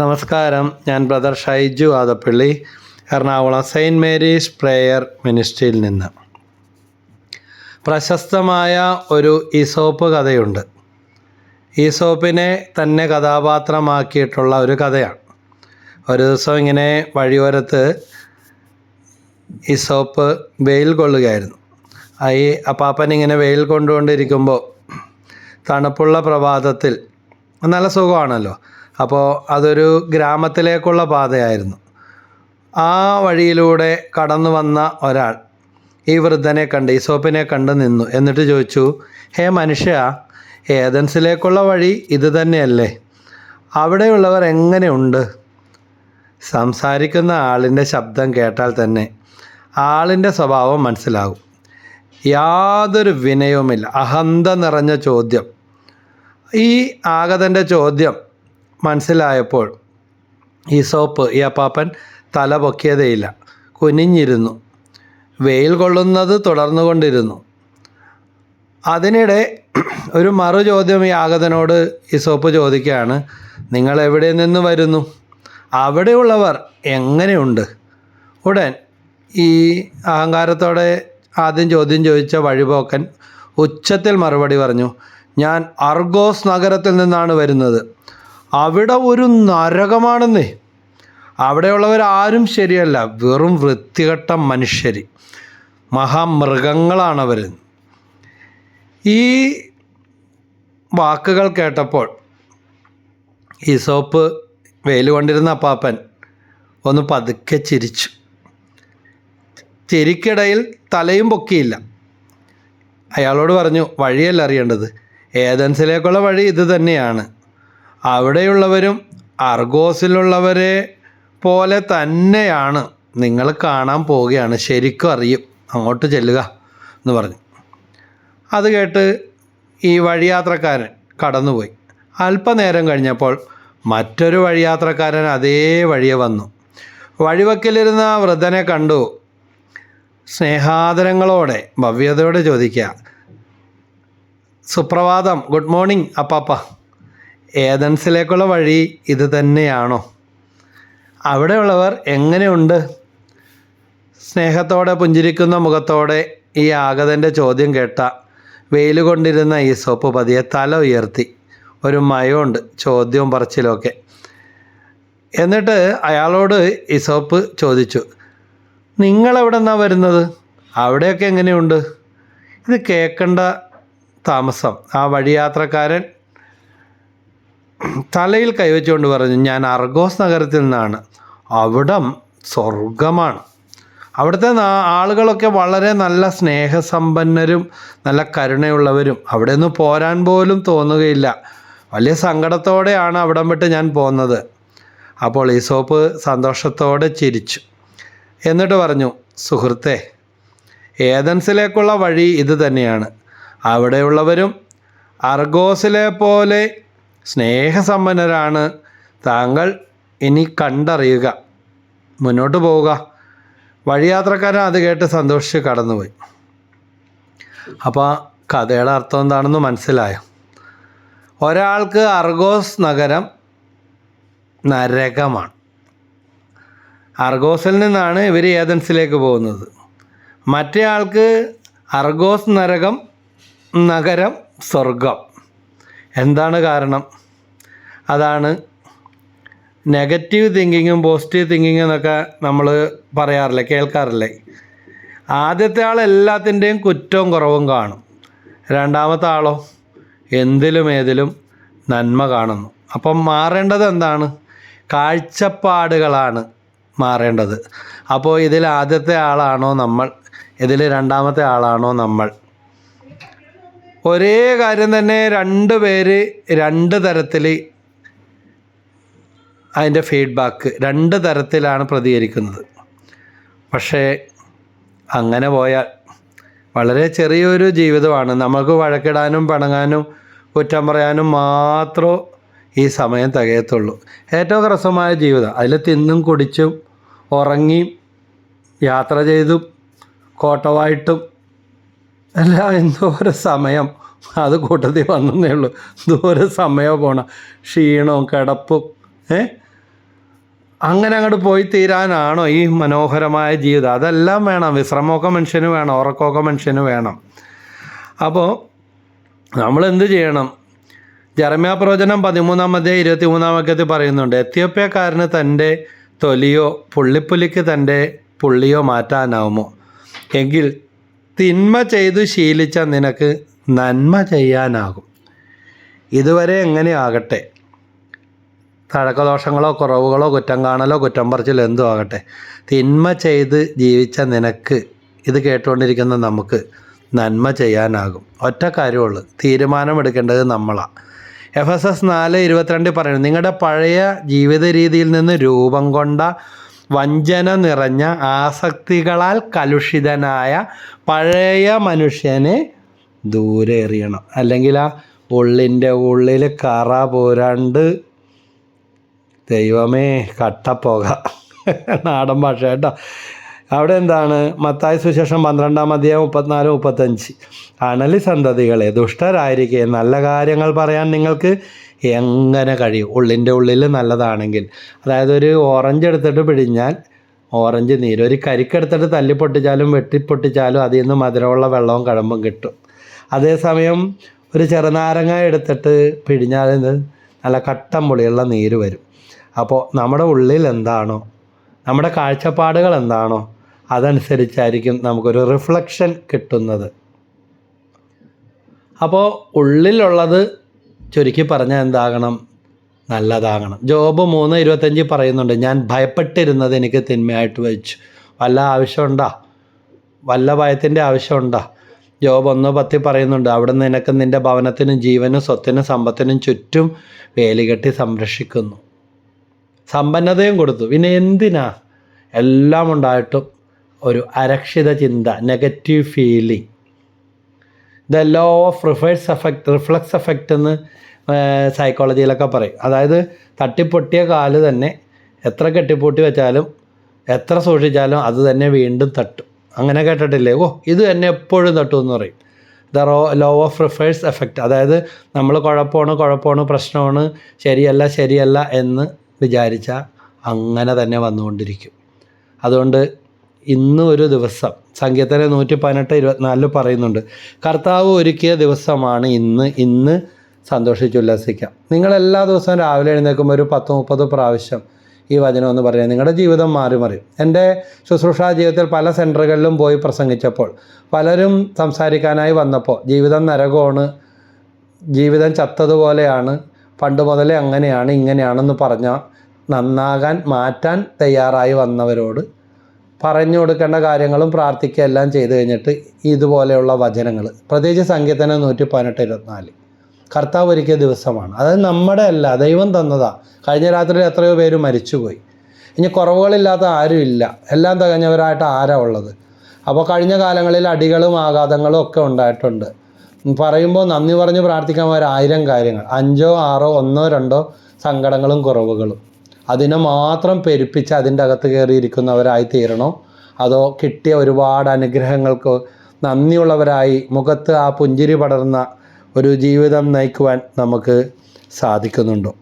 നമസ്കാരം. ഞാൻ brother Shaiju Adappally Ernakulam saint Mary's prayer മിനിസ്ട്രിയിൽ നിന്ന്. പ്രശസ്തമായ ഒരു ഈസോപ്പ് കഥയുണ്ട്. ഈസോപ്പിനെ തന്നെ കഥാപാത്രമാക്കിയിട്ടുള്ള ഒരു കഥയാണ്. ഒരു ദിവസം ഇങ്ങനെ വഴിയോരത്ത് ഈസോപ്പ് വെയിൽ കൊള്ളുകയായിരുന്നു. ഈ അപ്പാപ്പൻ ഇങ്ങനെ വെയിൽ കൊണ്ടുകൊണ്ടിരിക്കുമ്പോൾ തണുപ്പുള്ള പ്രഭാതത്തിൽ നല്ല സുഖമാണല്ലോ അപ്പോൾ അതൊരു ഗ്രാമത്തിലേക്കുള്ള പാതയായിരുന്നു. ആ വഴിയിലൂടെ കടന്നു വന്ന ഒരാൾ ഈ വൃദ്ധനെ കണ്ട് ഈസോപ്പിനെ കണ്ട് നിന്നു. എന്നിട്ട് ചോദിച്ചു ഹേ മനുഷ്യ ഏതൻസിലേക്കുള്ള വഴി ഇത് തന്നെയല്ലേ? അവിടെയുള്ളവർ എങ്ങനെയുണ്ട്? സംസാരിക്കുന്ന ആളിന്റെ ശബ്ദം കേട്ടാൽ തന്നെ ആളിന്റെ സ്വഭാവം മനസ്സിലാകും. യാതൊരു വിനയവുമില്ല. അഹന്ത നിറഞ്ഞ ചോദ്യം. ഈ ആഗതന്റെ ചോദ്യം മനസ്സിലായപ്പോൾ ഈ സോപ്പ് ഈ അപ്പാപ്പൻ തല പൊക്കിയതേയില്ല. കുനിഞ്ഞിരുന്നു. വെയിൽ കൊള്ളുന്നത് തുടർന്നുകൊണ്ടിരുന്നു. അതിനിടെ ഒരു മറു ചോദ്യം ഈ ആഗതനോട് ഈ സോപ്പ് ചോദിക്കുകയാണ് നിങ്ങൾ എവിടെ നിന്ന് വരുന്നു? അവിടെയുള്ളവർ എങ്ങനെയുണ്ട്? ഉടൻ ഈ അഹങ്കാരത്തോടെ ആദ്യം ചോദ്യം ചോദിച്ച വഴിപോക്കൻ ഉച്ചത്തിൽ മറുപടി പറഞ്ഞു ഞാൻ അർഗോസ് നഗരത്തിൽ നിന്നാണ് വരുന്നത്. അവിടെ ഒരു നരകമാണെന്നേ. അവിടെയുള്ളവരാരും ശരിയല്ല. വെറും വൃത്തികെട്ട മനുഷ്യർ മഹാമൃഗങ്ങളാണവർ ഈ വാക്കുകൾ കേട്ടപ്പോൾ ഈസോപ്പ് സോപ്പ് വെയിൽ കൊണ്ടിരുന്ന പാപ്പൻ ഒന്ന് പതുക്കെ ചിരിച്ചു. ചിരിക്കിടയിൽ തലയും പൊക്കിയില്ല. അയാളോട് പറഞ്ഞു വഴിയല്ല അറിയേണ്ടത്. ഏതൻസിലേക്കുള്ള വഴി ഇത് തന്നെയാണ്. അവിടെയുള്ളവരും അർഗോസിലുള്ളവരെ പോലെ തന്നെയാണ്. നിങ്ങൾ കാണാൻ പോവുകയാണ്. ശരിക്കും അറിയും. അങ്ങോട്ട് ചെല്ലുക എന്ന് പറഞ്ഞു. അത് കേട്ട് ഈ വഴിയാത്രക്കാരൻ കടന്നുപോയി. അല്പനേരം കഴിഞ്ഞപ്പോൾ മറ്റൊരു വഴിയാത്രക്കാരൻ അതേ വഴിയെ വന്നു. വഴിവക്കിലിരുന്ന വൃദ്ധനെ കണ്ടു. സ്നേഹാദരങ്ങളോടെ ഭവ്യതയോടെ ചോദിക്കുക സുപ്രഭാതം. Good morning അപ്പാപ്പ. ഏതൻസിലേക്കുള്ള വഴി ഇത് തന്നെയാണോ? അവിടെയുള്ളവർ എങ്ങനെയുണ്ട്? സ്നേഹത്തോടെ പുഞ്ചിരിക്കുന്ന മുഖത്തോടെ ഈ ആഗതന്റെ ചോദ്യം കേട്ട വെയിൽ കൊണ്ടിരുന്ന ഈ സോപ്പ് പതിയെ തല ഉയർത്തി. ഒരു മയമുണ്ട് ചോദ്യവും പറച്ചിലുമൊക്കെ എന്നിട്ട് അയാളോട് ഈ സോപ്പ് ചോദിച്ചു നിങ്ങളെവിടെ നിന്നാണ് വരുന്നത്? അവിടെയൊക്കെ എങ്ങനെയുണ്ട്? ഇത് കേൾക്കേണ്ട താമസം. ആ വഴിയാത്രക്കാരൻ തലയിൽ കൈവച്ചുകൊണ്ട് പറഞ്ഞു ഞാൻ അർഗോസ് നഗരത്തിൽ നിന്നാണ്. അവിടം സ്വർഗമാണ് അവിടുത്തെ ആളുകളൊക്കെ വളരെ നല്ല സ്നേഹസമ്പന്നരും നല്ല കരുണയുള്ളവരും. അവിടെ നിന്ന് പോരാൻ പോലും തോന്നുകയില്ല. വലിയ സങ്കടത്തോടെയാണ് അവിടം വിട്ട് ഞാൻ പോന്നത്. അപ്പോൾ ഈസോപ്പ് സന്തോഷത്തോടെ ചിരിച്ചു. എന്നിട്ട് പറഞ്ഞു സുഹൃത്തെ ഏതൻസിലേക്കുള്ള വഴി ഇത് തന്നെയാണ്. അവിടെയുള്ളവരും അർഗോസിലെ പോലെ സ്നേഹസമ്പന്നരാണ്. താങ്കൾ ഇനി കണ്ടറിയുക. മുന്നോട്ട് പോവുക. വഴിയാത്രക്കാരൻ അത് കേട്ട് സന്തോഷിച്ച് കടന്നുപോയി. അപ്പോൾ കഥയുടെ അർത്ഥം എന്താണെന്ന് മനസ്സിലായോ? ഒരാൾക്ക് അർഗോസ് നഗരം നരകമാണ്. അർഗോസിൽ നിന്നാണ് ഇവർ ഏതൻസിലേക്ക് പോകുന്നത്. മറ്റേ ആൾക്ക് അർഗോസ് നരകം നഗരം സ്വർഗം എന്താണ് കാരണം? അതാണ് നെഗറ്റീവ് തിങ്കിങ്ങും പോസിറ്റീവ് തിങ്കിങ്ങും എന്നൊക്കെ നമ്മൾ പറയാറില്ലേ കേൾക്കാറില്ലേ? ആദ്യത്തെ ആൾ എല്ലാത്തിന്റെയും കുറ്റവും കുറവും കാണും. രണ്ടാമത്തെ ആളോ എന്തിലും ഏതിലും നന്മ കാണുന്നു. അപ്പം മാറേണ്ടത് എന്താണ്? കാഴ്ചപ്പാടുകളാണ് മാറേണ്ടത്. അപ്പോൾ ഇതിൽ ആദ്യത്തെ ആളാണോ നമ്മൾ? ഇതിൽ രണ്ടാമത്തെ ആളാണോ നമ്മൾ? ഒരേ കാര്യം തന്നെ രണ്ട് പേര് രണ്ട് തരത്തിൽ അതിന്റെ ഫീഡ്ബാക്ക് രണ്ട് തരത്തിലാണ് പ്രതികരിക്കുന്നത്. പക്ഷേ അങ്ങനെ പോയാൽ വളരെ ചെറിയൊരു ജീവിതമാണ്. നമുക്ക് വഴക്കിടാനും പണങ്ങാനും കുറ്റം പറയാനും മാത്രമേ ഈ സമയം തികയത്തുള്ളൂ. ഏറ്റവും രസമായ ജീവിതം. അതിൽ തിന്നും കുടിച്ചും ഉറങ്ങിയും യാത്ര ചെയ്തും കോട്ടവായിട്ടും എല്ലാം എന്തോരം സമയം. അത് കൂട്ടത്തിൽ വന്നേ ഉള്ളൂ. എന്തോരം സമയം പോണം. ക്ഷീണവും കിടപ്പും ഏ? അങ്ങനെ അങ്ങോട്ട് പോയി തീരാനാണോ ഈ മനോഹരമായ ജീവിതം? അതെല്ലാം വേണം. വിശ്രമമൊക്കെ മനുഷ്യന് വേണം. ഉറക്കമൊക്കെ മനുഷ്യന് വേണം. അപ്പോൾ നമ്മൾ എന്ത് ചെയ്യണം? ജർമ്യ പ്രവചനം പതിമൂന്നാം അധ്യായം ഇരുപത്തി മൂന്നാം വാക്യത്തിൽ പറയുന്നുണ്ട് എത്യോപ്യക്കാരന് തന്റെ തൊലിയോ പുള്ളിപ്പുലിക്ക് തന്റെ പുള്ളിയോ മാറ്റാനാവുമോ? എങ്കിൽ തിന്മ ചെയ്തു ശീലിച്ച നിനക്ക് നന്മ ചെയ്യാനാകും. ഇതുവരെ എങ്ങനെയാകട്ടെ? തഴക്കദോഷങ്ങളോ കുറവുകളോ കുറ്റം കാണലോ കുറ്റം പറച്ചിലോ എന്തോ ആകട്ടെ. തിന്മ ചെയ്ത് ജീവിച്ച നിനക്ക് ഇത് കേട്ടുകൊണ്ടിരിക്കുന്ന നമുക്ക് നന്മ ചെയ്യാനാകും. ഒറ്റ കാര്യമുള്ളൂ തീരുമാനമെടുക്കേണ്ടത് നമ്മളാണ് എഫ് എസ് എസ് നാല് ഇരുപത്തിരണ്ടിൽ പറയുന്നു നിങ്ങളുടെ പഴയ ജീവിത രീതിയിൽ നിന്ന് രൂപം കൊണ്ട വഞ്ചന നിറഞ്ഞ ആസക്തികളാൽ കലുഷിതനായ പഴയ മനുഷ്യനെ ദൂരെ എറിയണം. അല്ലെങ്കിൽ ആ ഉള്ളിന്റെ ഉള്ളിൽ കറ പോരാണ്ട് ദൈവമേ കട്ടപ്പോക. നാടൻ ഭാഷ കേട്ടോ. അവിടെ എന്താണ്? മത്തായ സുശേഷം പന്ത്രണ്ടാം അധ്യായം മുപ്പത്തിനാല് മുപ്പത്തഞ്ച് അണലി സന്തതികളെ ദുഷ്ടരായിരിക്കെ നല്ല കാര്യങ്ങൾ പറയാൻ നിങ്ങൾക്ക് എങ്ങനെ കഴിയും? ഉള്ളിന്റെ ഉള്ളിൽ നല്ലതാണെങ്കിൽ. അതായത് ഒരു ഓറഞ്ച് എടുത്തിട്ട് പിഴിഞ്ഞാൽ ഓറഞ്ച് നീര്. ഒരു കരിക്കെടുത്തിട്ട് തല്ലി പൊട്ടിച്ചാലും വെട്ടിപ്പൊട്ടിച്ചാലും അതിൽ നിന്ന് മധുരമുള്ള വെള്ളവും കഴമ്പും കിട്ടും. അതേസമയം ഒരു ചെറുനാരങ്ങ എടുത്തിട്ട് പിഴിഞ്ഞാൽ നല്ല കട്ടം പൊളിയുള്ള നീര് വരും. അപ്പോൾ നമ്മുടെ ഉള്ളിൽ എന്താണോ നമ്മുടെ കാഴ്ചപ്പാടുകൾ എന്താണോ അതനുസരിച്ചായിരിക്കും നമുക്കൊരു റിഫ്ലക്ഷൻ കിട്ടുന്നത്. അപ്പോൾ ഉള്ളിലുള്ളത് ചുരുക്കി പറഞ്ഞാൽ എന്താകണം? നല്ലതാകണം. ജോബ് മൂന്ന് ഇരുപത്തഞ്ച് പറയുന്നുണ്ട്. ഞാൻ ഭയപ്പെട്ടിരുന്നത് എനിക്ക് തിന്മയായിട്ട് വഹിച്ചു. വല്ല ആവശ്യമുണ്ടാ? വല്ല ഭയത്തിന്റെ ആവശ്യമുണ്ടാ? ജോബ് ഒന്ന് പത്തി പറയുന്നുണ്ട്. അവിടെ നിനക്ക് നിന്റെ ഭവനത്തിനും ജീവനും സ്വത്തിനും സമ്പത്തിനും ചുറ്റും വേലികെട്ടി സംരക്ഷിക്കുന്നു. സമ്പന്നതയും കൊടുത്തു. പിന്നെ എന്തിനാ? എല്ലാം ഉണ്ടായിട്ടും ഒരു അരക്ഷിത ചിന്ത negative feeling the law of reverse effect reflex effect എന്ന് സൈക്കോളജിയിലൊക്കെ പറയും. അതായത് തട്ടിപ്പൊട്ടിയ കാൽ തന്നെ എത്ര കെട്ടിപ്പൊട്ടി വെച്ചാലും എത്ര സൂക്ഷിച്ചാലും അത് തന്നെ വീണ്ടും തട്ടും. അങ്ങനെ കേട്ടിട്ടില്ലേ? ഓ ഇത് തന്നെ എപ്പോഴും തട്ടും എന്ന് പറയും. The row law of reverse effect അതായത് നമ്മൾ കുഴപ്പമാണ് കുഴപ്പമാണ് പ്രശ്നമാണ് ശരിയല്ല ശരിയല്ല എന്ന് വിചാരിച്ചാൽ അങ്ങനെ തന്നെ വന്നുകൊണ്ടിരിക്കും. അതുകൊണ്ട് ഇന്ന് ഒരു ദിവസം സംഗീതത്തിലെ നൂറ്റി പതിനെട്ട് ഇരുപത്തിനാലിൽ പറയുന്നുണ്ട് കർത്താവ് ഒരുക്കിയ ദിവസമാണ് ഇന്ന് ഇന്ന് സന്തോഷിച്ചുല്ലസിക്കാം നിങ്ങൾ എല്ലാ ദിവസവും രാവിലെ എഴുന്നേൽക്കുമ്പോൾ ഒരു പത്ത് മുപ്പത് പ്രാവശ്യം ഈ വചനം എന്ന് പറയുന്നത് നിങ്ങളുടെ ജീവിതം മാറി മറിയും എന്റെ ശുശ്രൂഷാ ജീവിതത്തിൽ പല സെന്ററുകളിലും പോയി പ്രസംഗിച്ചപ്പോൾ പലരും സംസാരിക്കാനായി വന്നപ്പോൾ ജീവിതം നരകമാണ് ജീവിതം ചത്തതുപോലെയാണ് പണ്ട് മുതലേ അങ്ങനെയാണ് ഇങ്ങനെയാണെന്ന് പറഞ്ഞ നന്നാകാൻ മാറ്റാൻ തയ്യാറായി വന്നവരോട് പറഞ്ഞു കൊടുക്കേണ്ട കാര്യങ്ങളും പ്രാർത്ഥിക്കുക എല്ലാം ചെയ്തു കഴിഞ്ഞിട്ട് ഇതുപോലെയുള്ള വചനങ്ങൾ. പ്രത്യേകിച്ച് സങ്കീർത്തനം നൂറ്റി പതിനെട്ട് ഇരുപത്തിനാല്. കർത്താവ് ഒരുക്കിയ ദിവസമാണ്. അതായത് നമ്മുടെ അല്ല ദൈവം തന്നതാ. കഴിഞ്ഞ രാത്രി എത്രയോ പേര് മരിച്ചുപോയി. ഇനി കുറവുകളില്ലാത്ത ആരും ഇല്ല. എല്ലാം തികഞ്ഞവരായിട്ട് ആരാ ഉള്ളത്? അപ്പോൾ കഴിഞ്ഞ കാലങ്ങളിൽ അടികളും ആഘാതങ്ങളും ഒക്കെ ഉണ്ടായിട്ടുണ്ട്. പറയുമ്പോൾ നന്ദി പറഞ്ഞ് പ്രാർത്ഥിക്കാൻ ഒരു ആയിരം കാര്യങ്ങൾ. അഞ്ചോ ആറോ ഒന്നോ രണ്ടോ സങ്കടങ്ങളും കുറവുകളും. അതിനെ മാത്രം പെരുപ്പിച്ച് അതിന്റെ അകത്ത് കയറിയിരിക്കുന്നവരായി തീരണോ? അതോ കിട്ടിയ ഒരുപാട് അനുഗ്രഹങ്ങൾക്ക് നന്ദിയുള്ളവരായി മുഖത്ത് ആ പുഞ്ചിരി പടർന്ന ഒരു ജീവിതം നയിക്കുവാൻ നമുക്ക് സാധിക്കുന്നുണ്ടോ?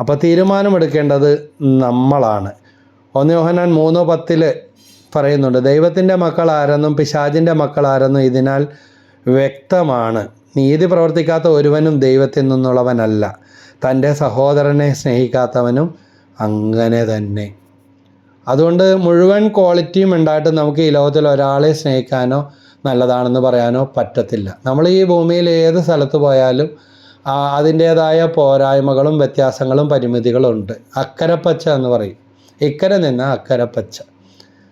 അപ്പോൾ തീരുമാനമെടുക്കേണ്ടത് നമ്മളാണ്. ഒന്ന് യോഹനാൻ മൂന്നോ പത്തിൽ പറയുന്നുണ്ട് ദൈവത്തിന്റെ മക്കൾ ആരെന്നും പിശാചിന്റെ മക്കൾ ഇതിനാൽ വ്യക്തമാണ്. നീതി പ്രവർത്തിക്കാത്ത ഒരുവനും ദൈവത്തിൽ നിന്നുള്ളവനല്ല. തന്റെ സഹോദരനെ സ്നേഹിക്കാത്തവനും അങ്ങനെ തന്നെ. അതുകൊണ്ട് മുഴുവൻ ക്വാളിറ്റിയും ഉണ്ടായിട്ട് നമുക്ക് ഈ ലോകത്തിൽ ഒരാളെ സ്നേഹിക്കാനോ നല്ലതാണെന്ന് പറയാനോ പറ്റത്തില്ല. നമ്മൾ ഈ ഭൂമിയിൽ ഏത് സ്ഥലത്ത് പോയാലും അതിന്റേതായ പോരായ്മകളും വ്യത്യാസങ്ങളും പരിമിതികളും ഉണ്ട്. അക്കരപ്പച്ച എന്ന് പറയും. ഇക്കരെ നിന്ന് അക്കരപ്പച്ച.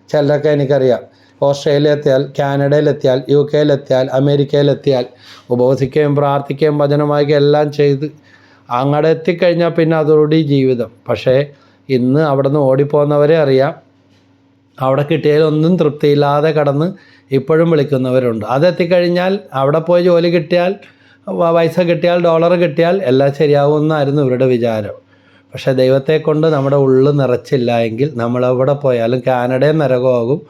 ചിലരൊക്കെ എനിക്കറിയാം. ഓസ്ട്രേലിയ എത്തിയാൽ കാനഡയിലെത്തിയാൽ യു കെയിലെത്തിയാൽ അമേരിക്കയിലെത്തിയാൽ ഉപവസിക്കുകയും പ്രാർത്ഥിക്കുകയും ഭജനമാക്കുകയും എല്ലാം ചെയ്ത് അങ്ങടെ എത്തിക്കഴിഞ്ഞാൽ പിന്നെ അതോടുകൂടി ജീവിതം. പക്ഷേ ഇന്ന് അവിടെ നിന്ന് ഓടിപ്പോകുന്നവരെ അറിയാം. അവിടെ കിട്ടിയാലൊന്നും തൃപ്തിയില്ലാതെ കടന്ന് ഇപ്പോഴും വിളിക്കുന്നവരുണ്ട്. അതെത്തിക്കഴിഞ്ഞാൽ അവിടെ പോയി ജോലി കിട്ടിയാൽ പൈസ കിട്ടിയാൽ ഡോളർ കിട്ടിയാൽ എല്ലാം ശരിയാവുമെന്നായിരുന്നു ഇവരുടെ വിചാരം. പക്ഷേ ദൈവത്തെ കൊണ്ട് നമ്മുടെ ഉള്ളു നിറച്ചില്ല എങ്കിൽ നമ്മളെവിടെ പോയാലും കാനഡയും നരകമാകും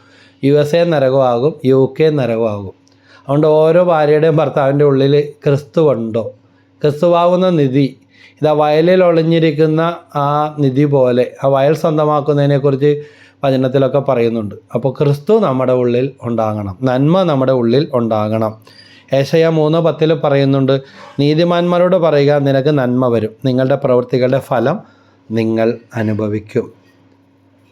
യു എസ് എ നരകമാകും യു കെ നരകമാകും. അതുകൊണ്ട് ഓരോ ഭാര്യയുടെയും ഭർത്താവിന്റെ ഉള്ളിൽ ക്രിസ്തുവുണ്ടോ? ക്രിസ്തുവാകുന്ന നിധി ഇതാ വയലിൽ ഒളിഞ്ഞിരിക്കുന്ന ആ നിധി പോലെ ആ വയൽ സ്വന്തമാക്കുന്നതിനെക്കുറിച്ച് വചനത്തിലൊക്കെ പറയുന്നുണ്ട്. അപ്പോൾ ക്രിസ്തു നമ്മുടെ ഉള്ളിൽ ഉണ്ടാകണം. നന്മ നമ്മുടെ ഉള്ളിൽ ഉണ്ടാകണം. ഏശയ മൂന്ന് പത്തിൽ പറയുന്നുണ്ട് നീതിമാന്മാരോട് പറയുക നിനക്ക് നന്മ വരും. നിങ്ങളുടെ പ്രവൃത്തികളുടെ ഫലം നിങ്ങൾ അനുഭവിക്കും.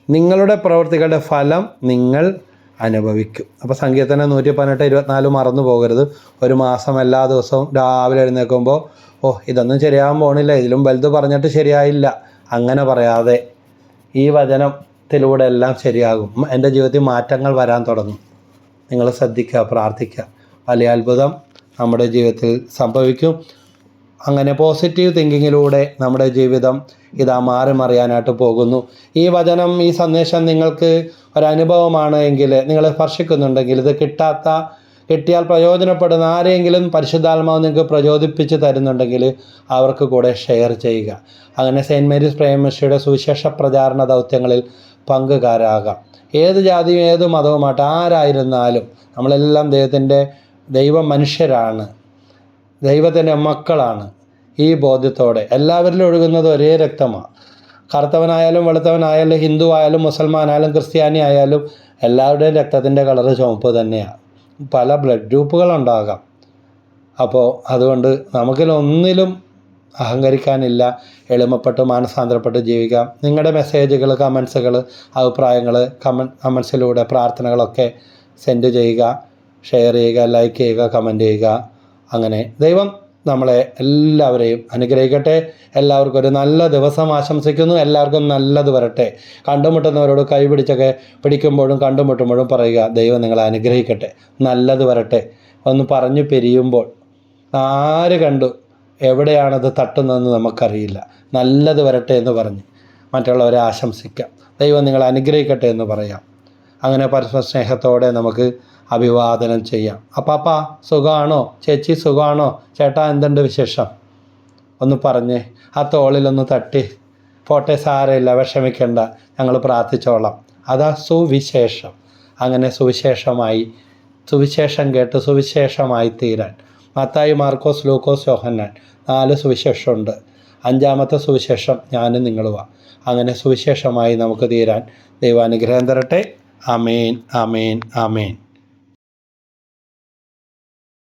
നിങ്ങളുടെ പ്രവൃത്തികളുടെ ഫലം നിങ്ങൾ അനുഭവിക്കും. അപ്പോൾ സങ്കീർത്തനം നൂറ്റി പതിനെട്ട് ഇരുപത്തിനാല് മറന്നു പോകരുത്. ഒരു മാസം എല്ലാ ദിവസവും രാവിലെ എഴുന്നേൽക്കുമ്പോൾ ഓ ഇതൊന്നും ശരിയാകാൻ പോണില്ല. ഇതിലും വലുത് പറഞ്ഞിട്ട് ശരിയായില്ല. അങ്ങനെ പറയാതെ ഈ വചനത്തിലൂടെ എല്ലാം ശരിയാകും. എന്റെ ജീവിതത്തിൽ മാറ്റങ്ങൾ വരാൻ തുടങ്ങും. നിങ്ങൾ ശ്രദ്ധിക്കുക പ്രാർത്ഥിക്കുക. വലിയ അത്ഭുതം നമ്മുടെ ജീവിതത്തിൽ സംഭവിക്കും. അങ്ങനെ പോസിറ്റീവ് തിങ്കിങ്ങിലൂടെ നമ്മുടെ ജീവിതം ഇതാ മാറി മറിയാനായിട്ട് പോകുന്നു. ഈ വചനം ഈ സന്ദേശം നിങ്ങൾക്ക് ഒരനുഭവമാണ് എങ്കിൽ നിങ്ങളെ സ്പർശിക്കുന്നുണ്ടെങ്കിൽ ഇത് കിട്ടാത്ത കിട്ടിയാൽ പ്രയോജനപ്പെടുന്ന ആരെങ്കിലും പരിശുദ്ധാത്മാവ് നിങ്ങൾക്ക് പ്രചോദിപ്പിച്ച് തരുന്നുണ്ടെങ്കിൽ അവർക്ക് കൂടെ ഷെയർ ചെയ്യുക. അങ്ങനെ സെയിന്റ് മേരീസ് പ്രേമശ്രീയുടെ സുവിശേഷ പ്രചാരണ ദൗത്യങ്ങളിൽ പങ്കുകാരാകാം. ഏത് ജാതിയും ഏത് മതവുമായിട്ട് ആരായിരുന്നാലും നമ്മളെല്ലാം ദൈവത്തിന്റെ ദൈവ മനുഷ്യരാണ് ദൈവത്തിന്റെ മക്കളാണ് ഈ ബോധ്യത്തോടെ. എല്ലാവരിലും ഒഴുകുന്നത് ഒരേ രക്തമാണ് കറുത്തവനായാലും വെളുത്തവനായാലും ഹിന്ദു ആയാലും മുസൽമാനായാലും ക്രിസ്ത്യാനി ആയാലും എല്ലാവരുടെയും രക്തത്തിന്റെ കളറ് ചുവപ്പ് തന്നെയാണ് പല ബ്ലഡ് ഗ്രൂപ്പുകളുണ്ടാകാം. അപ്പോൾ അതുകൊണ്ട് നമുക്കിലൊന്നിലും അഹങ്കരിക്കാനില്ല. എളിമപ്പെട്ട് മാനസാന്തരപ്പെട്ട് ജീവിക്കാം. നിങ്ങളുടെ മെസ്സേജുകൾ കമൻസുകൾ അഭിപ്രായങ്ങൾ കമൻ കമൻസിലൂടെ പ്രാർത്ഥനകളൊക്കെ സെൻഡ് ചെയ്യുക. ഷെയർ ചെയ്യുക ലൈക്ക് ചെയ്യുക കമന്റ് ചെയ്യുക. അങ്ങനെ ദൈവം നമ്മളെ എല്ലാവരെയും അനുഗ്രഹിക്കട്ടെ. എല്ലാവർക്കും ഒരു നല്ല ദിവസം ആശംസിക്കുന്നു. എല്ലാവർക്കും നല്ലത് വരട്ടെ. കണ്ടുമുട്ടുന്നവരോട് കൈപിടിച്ചൊക്കെ പിടിക്കുമ്പോഴും കണ്ടുമുട്ടുമ്പോഴും പറയുക ദൈവം നിങ്ങളെ അനുഗ്രഹിക്കട്ടെ. നല്ലത് വരട്ടെ. ഒന്ന് പറഞ്ഞു പിരിയുമ്പോൾ ആര് കണ്ടു? എവിടെയാണത് തട്ടുന്നതെന്ന് നമുക്കറിയില്ല. നല്ലത് വരട്ടെ എന്ന് പറഞ്ഞ്. മറ്റുള്ളവരെ ആശംസിക്കാം. ദൈവം നിങ്ങളെ അനുഗ്രഹിക്കട്ടെ എന്ന് പറയാം. അങ്ങനെ പരസ്പര സ്നേഹത്തോടെ നമുക്ക് അഭിവാദനം ചെയ്യാം. അപ്പാപ്പ സുഖമാണോ ചേച്ചി സുഖമാണോ ചേട്ടാ എന്തുണ്ട് വിശേഷം? ഒന്ന് പറഞ്ഞേ ആ തോളിലൊന്ന് തട്ടി. പോട്ടെ സാരമില്ല വിഷമിക്കേണ്ട. ഞങ്ങൾ പ്രാർത്ഥിച്ചോളാം. അതാ സുവിശേഷം. അങ്ങനെ സുവിശേഷമായി സുവിശേഷം കേട്ട് സുവിശേഷമായി തീരാൻ. മത്തായി മാർക്കോസ് ലൂക്കോസ് യോഹന്നാൻ. നാല് സുവിശേഷമുണ്ട്. അഞ്ചാമത്തെ സുവിശേഷം ഞാനും നിങ്ങളുവാ അങ്ങനെ സുവിശേഷമായി നമുക്ക് തീരാൻ ദൈവാനുഗ്രഹം തരട്ടെ. അമേൻ അമേൻ അമേൻ